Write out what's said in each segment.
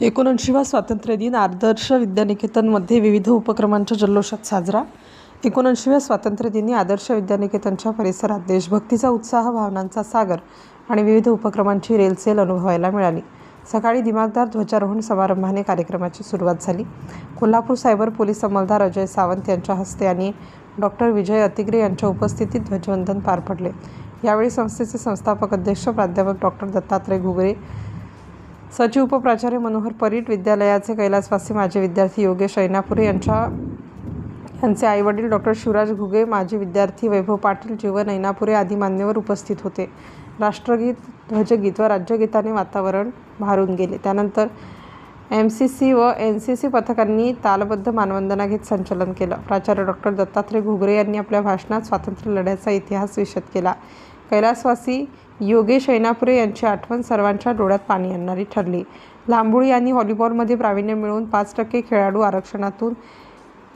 एकोणऐंशीवा स्वातंत्र्य दिन आदर्श विद्यानिकेतनमध्ये विविध उपक्रमांच्या जल्लोषात साजरा. एकोणऐंशीव्या स्वातंत्र्यदिनी आदर्श विद्यानिकेतनच्या परिसरात देशभक्तीचा उत्साह भावनांचा सागर आणि विविध उपक्रमांची रेलसेल अनुभवायला मिळाली. सकाळी दिमागदार ध्वजारोहण समारंभाने कार्यक्रमाची सुरुवात झाली. कोल्हापूर सायबर पोलीस अंमलदार अजय सावंत यांच्या हस्ते आणि डॉक्टर विजय अतिग्रे यांच्या उपस्थितीत ध्वजवंदन पार पडले. यावेळी संस्थेचे संस्थापक अध्यक्ष प्राध्यापक डॉक्टर दत्तात्रय घुगरे सचिव उपप्राचार्य मनोहर परीट विद्यालयाचे कैलासवासी माजी विद्यार्थी योगेश ऐनापुरे यांच्या यांचे आईवडील डॉक्टर शिवराज घुगे माजी विद्यार्थी वैभव पाटील जीवन ऐनापुरे आदी मान्यवर उपस्थित होते. राष्ट्रगीत ध्वजगीत व राज्यगीताने वातावरण भारून गेले. त्यानंतर एम सी सी व एन सी सी पथकांनी तालबद्ध मानवंदना घेत संचलन केलं. प्राचार्य डॉक्टर दत्तात्रय घुगरे यांनी आपल्या भाषणात स्वातंत्र्य लढ्याचा इतिहास विशद केला. कैलासवासी योगेश ऐनापुरे यांची आठवण सर्वांच्या डोळ्यात पाणी आणणारी ठरली. लांबुळी आणि व्हॉलीबॉलमध्ये प्रावीण्य मिळवून पाच टक्के खेळाडू आरक्षणातून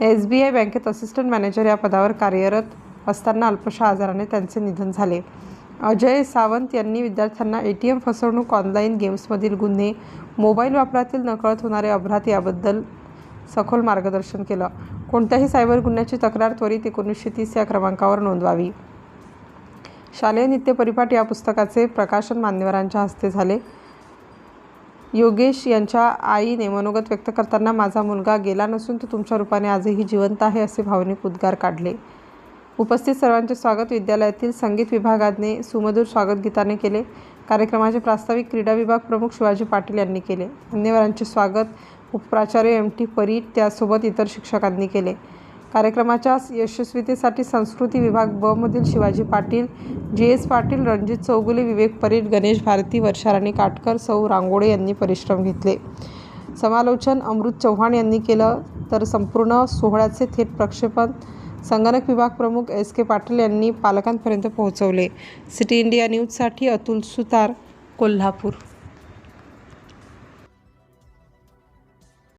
एस बी आय बँकेत असिस्टंट मॅनेजर या पदावर कार्यरत असताना अल्पशा आजाराने त्यांचे निधन झाले. अजय सावंत यांनी विद्यार्थ्यांना ए टी एम फसवणूक ऑनलाईन गेम्समधील गुन्हे मोबाईल वापरातील नकळत होणारे अपघात याबद्दल सखोल मार्गदर्शन केलं. कोणत्याही सायबर गुन्ह्याची तक्रार त्वरित एकोणीसशे तीस या क्रमांकावर नोंदवावी. शालेय नित्य परिपाठ या पुस्तकाचे प्रकाशन मान्यवरांच्या हस्ते झाले. योगेश यांच्या आईने मनोगत व्यक्त करताना माझा मुलगा गेला नसून तो तुमच्या रूपाने आजही जिवंत आहे असे भावनिक उद्गार काढले. उपस्थित सर्वांचे स्वागत. विद्यालयातील संगीत विभागाने सुमधुर स्वागत गीताने केले. कार्यक्रमाचे प्रास्ताविक क्रीडा विभाग प्रमुख शिवाजी पाटील यांनी केले. मान्यवरांचे स्वागत उपप्राचार्य एम टी परीट त्यासोबत इतर शिक्षकांनी केले. कार्यक्रमाच्या यशस्वीतेसाठी संस्कृती विभाग बमधील शिवाजी पाटील जी एस पाटील रणजित चौगुले विवेक परीट गणेश भारती वर्षाराणी काटकर सौ रांगोळे यांनी परिश्रम घेतले. समालोचन अमृत चव्हाण यांनी केलं. तर संपूर्ण सोहळ्याचे थेट प्रक्षेपण संगणक विभाग प्रमुख एस के पाटील यांनी पालकांपर्यंत पोहोचवले. सिटी इंडिया न्यूजसाठी अतुल सुतार कोल्हापूर.